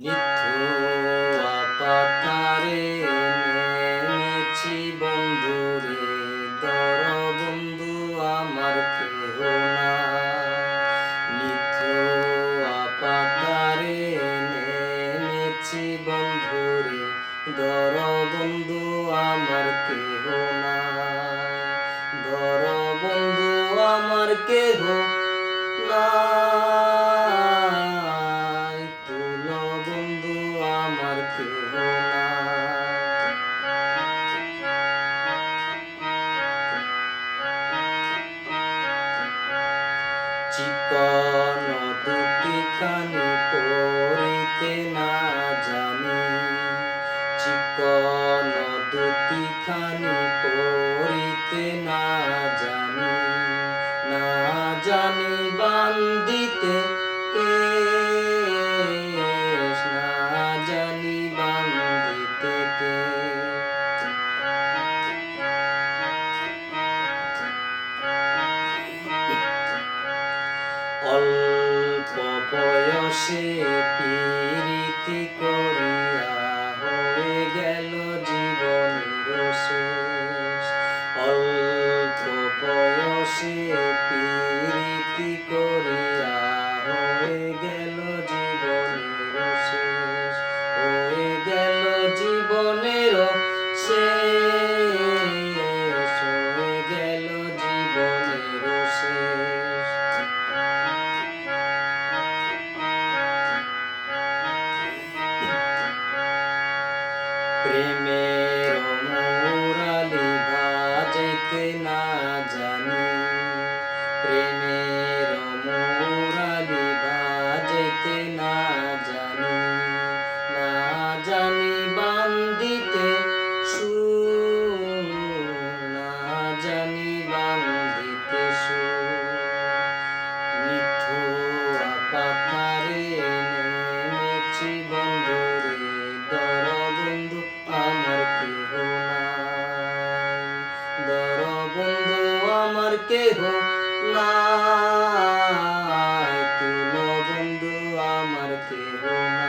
নিথুয়া পাতারে নেমেছি বন্ধুরে দর বন্ধু আমার কেহ না। নিথুয়া পাতারে নেমেছি বন্ধুরে দর বন্ধু আমার কেহ না। দর বন্ধু আমার কেহ নাই কানি পড়িতে না জানি। চিকন দুটি খানি পড়িতে না জানি। না জানি বান্দিতে কেশ অল্প বয়সে পীড়িতি করিয়া হয়ে গেল জীবনের শেষ। অল্প বয়সে পীড়িতি করিয়া হয়ে গেল জীবনের শেষ। হয়ে গেল জীবনের শেষ। প্রেমের মুরালি ভাজাইতে না জানি কেহ না তুমি বন্ধু আমার কেহ না